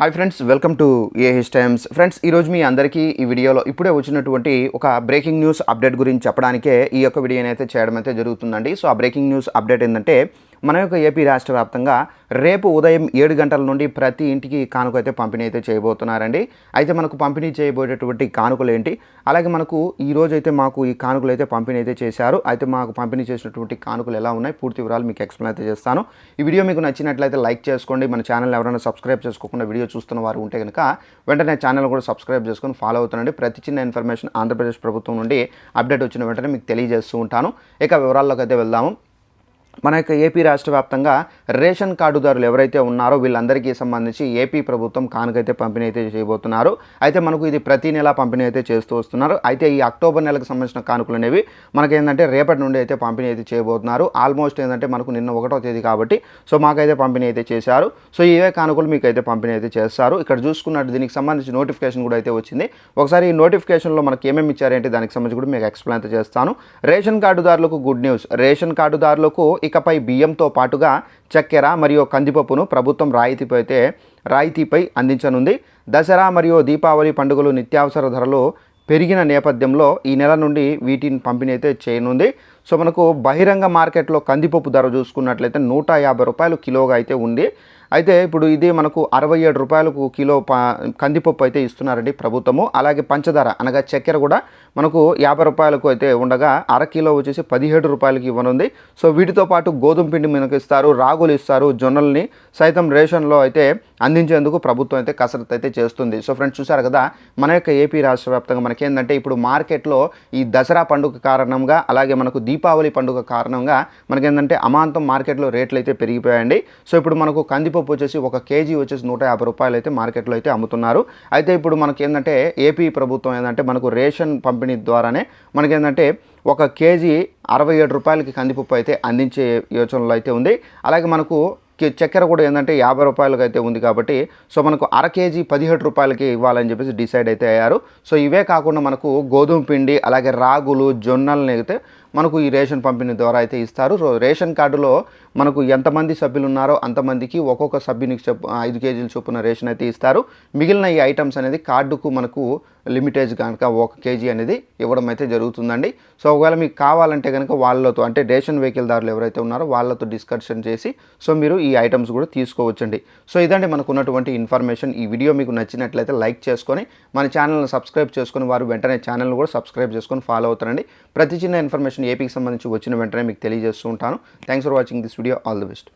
Hi friends welcome to A H times. Friends ఈరోజు మీ అందరికీ ఈ వీడియోలో ఇప్పుడే వచ్చినటువంటి ఒక బ్రేకింగ్ న్యూస్ అప్డేట్ గురించి చెప్పడానికే ఈ యొక్క వీడియోని అయితే చేయడం అయితే జరుగుతుందండి. సో ఆ బ్రేకింగ్ న్యూస్ అప్డేట్ ఏంటంటే మన యొక్క ఏపీ రాష్ట్ర వ్యాప్తంగా రేపు ఉదయం ఏడు గంటల నుండి ప్రతి ఇంటికి కానుక అయితే పంపిణీ అయితే చేయబోతున్నారండి. అయితే మనకు పంపిణీ చేయబోయేటటువంటి కానుకలు ఏంటి? అలాగే మనకు ఈ రోజు అయితే మాకు ఈ కానుకలు అయితే పంపిణీ అయితే చేశారు. అయితే మాకు పంపిణీ చేసినటువంటి కానుకలు ఎలా ఉన్నాయి? పూర్తి వివరాలు మీకు ఎక్స్ప్లెయిన్ అయితే చేస్తాను. ఈ వీడియో మీకు నచ్చినట్లయితే లైక్ చేసుకోండి. మన ఛానల్ ఎవరైనా సబ్స్క్రైబ్ చేసుకోకుండా వీడియో చూస్తున్న వారు ఉంటే కనుక వెంటనే ఛానల్ కూడా సబ్స్క్రైబ్ చేసుకొని ఫాలో అవుతుండండి. ప్రతి చిన్న ఇన్ఫర్మేషన్ ఆంధ్రప్రదేశ్ ప్రభుత్వం నుండి అప్డేట్ వచ్చిన వెంటనే మీకు తెలియజేస్తూ ఉంటాను. ఇక వివరాల్లోకి అయితే వెళ్దాము. మన యొక్క ఏపీ రాష్ట్ర వ్యాప్తంగా రేషన్ కార్డుదారులు ఎవరైతే ఉన్నారో వీళ్ళందరికీ సంబంధించి ఏపీ ప్రభుత్వం కానుకైతే పంపిణీ అయితే చేయబోతున్నారు. అయితే మనకు ఇది ప్రతి నెల పంపిణీ అయితే చేస్తూ వస్తున్నారు. అయితే ఈ అక్టోబర్ నెలకు సంబంధించిన కానుకలు అనేవి మనకి ఏంటంటే రేపటి నుండి అయితే పంపిణీ అయితే చేయబోతున్నారు. ఆల్మోస్ట్ ఏంటంటే మనకు నిన్న ఒకటో తేదీ కాబట్టి సో మాకైతే పంపిణీ అయితే చేశారు. సో ఇవే కానుకలు మీకు అయితే పంపిణీ అయితే చేస్తారు. ఇక్కడ చూసుకున్నట్టు దీనికి సంబంధించి నోటిఫికేషన్ కూడా అయితే వచ్చింది. ఒకసారి ఈ నోటిఫికేషన్లో మనకి ఏమేమి ఇచ్చారంటే దానికి సంబంధించి కూడా మీకు ఎక్స్ప్లెయిన్ అయితే చేస్తాను. రేషన్ కార్డుదారులకు గుడ్ న్యూస్. రేషన్ కార్డుదారులకు ఇకపై బియ్యంతో పాటుగా చక్కెర మరియు కందిపప్పును ప్రభుత్వం రాయితీపై అయితే రాయితీపై అందించనుంది. దసరా మరియు దీపావళి పండుగలు నిత్యావసర ధరలు పెరిగిన నేపథ్యంలో ఈ నెల నుండి వీటిని పంపిణీ అయితే చేయనుంది. సో మనకు బహిరంగ మార్కెట్లో కందిపప్పు ధర చూసుకున్నట్లయితే నూట యాభై రూపాయలు కిలోగా అయితే ఉంది. అయితే ఇప్పుడు ఇది మనకు అరవై ఏడు రూపాయలకు కిలో ప కందిపప్పు అయితే ఇస్తున్నారండి ప్రభుత్వము. అలాగే పంచదార అనగా చక్కెర కూడా మనకు యాభై రూపాయలకు అయితే ఉండగా అర కిలో వచ్చేసి పదిహేడు రూపాయలకి ఇవ్వనుంది. సో వీటితో పాటు గోధుమ పిండి మనకు ఇస్తారు రాగులు ఇస్తారు జొన్నల్ని సైతం రేషన్లో అయితే అందించేందుకు ప్రభుత్వం అయితే కసరత్తు అయితే చేస్తుంది. సో ఫ్రెండ్స్ చూసారు కదా మన యొక్క ఏపీ రాష్ట్ర వ్యాప్తంగా మనకేంటంటే ఇప్పుడు మార్కెట్లో ఈ దసరా పండుగ కారణంగా అలాగే మనకు దీపావళి పండుగ కారణంగా మనకేంటంటే అమాంతం మార్కెట్లో రేట్లు అయితే పెరిగిపోయాయండి. సో ఇప్పుడు మనకు కందిపప్పు వచ్చేసి ఒక కేజీ వచ్చేసి నూట యాభై రూపాయలు అయితే మార్కెట్లో అయితే అమ్ముతున్నారు. అయితే ఇప్పుడు మనకి ఏంటంటే ఏపీ ప్రభుత్వం ఏంటంటే మనకు రేషన్ పంపిణీ ద్వారానే మనకేంటంటే ఒక కేజీ అరవై ఏడు రూపాయలకి కందిపప్పు అయితే అందించే యోచనలో అయితే ఉంది. అలాగే మనకు చక్కెర కూడా ఏంటంటే యాభై రూపాయలకి అయితే ఉంది కాబట్టి సో మనకు అర కేజీ పదిహేడు రూపాయలకి ఇవ్వాలని చెప్పేసి డిసైడ్ అయితే అయ్యారు. సో ఇవే కాకుండా మనకు గోధుమ పిండి అలాగే రాగులు జొన్నలని అయితే మనకు ఈ రేషన్ పంపిణీ ద్వారా అయితే ఇస్తారు. సో రేషన్ కార్డులో మనకు ఎంతమంది సభ్యులు ఉన్నారో అంతమందికి ఒక్కొక్క సభ్యునికి చెప్పు ఐదు కేజీలు చొప్పున రేషన్ అయితే ఇస్తారు. మిగిలిన ఈ ఐటమ్స్ అనేది కార్డుకు మనకు లిమిటేజ్ కనుక ఒక కేజీ అనేది ఇవ్వడం అయితే జరుగుతుందండి. సో ఒకవేళ మీకు కావాలంటే కనుక వాళ్ళతో అంటే రేషన్ వెహికల్ దారులు ఎవరైతే ఉన్నారో వాళ్ళతో డిస్కషన్ చేసి సో మీరు ఈ ఐటమ్స్ కూడా తీసుకోవచ్చండి. సో ఇదండి మనకు ఉన్నటువంటి ఇన్ఫర్మేషన్. ఈ వీడియో మీకు నచ్చినట్లయితే లైక్ చేసుకొని మన ఛానల్ని సబ్స్క్రైబ్ చేసుకొని వారు వెంటనే ఛానల్ కూడా సబ్స్క్రైబ్ చేసుకొని ఫాలో అవుతారండి. ప్రతి చిన్న ఇన్ఫర్మేషన్ ఏపీకి సంబంధించి వచ్చిన వెంటనే మీకు తెలియజేస్తూ ఉంటాను. Thanks for watching this video all the best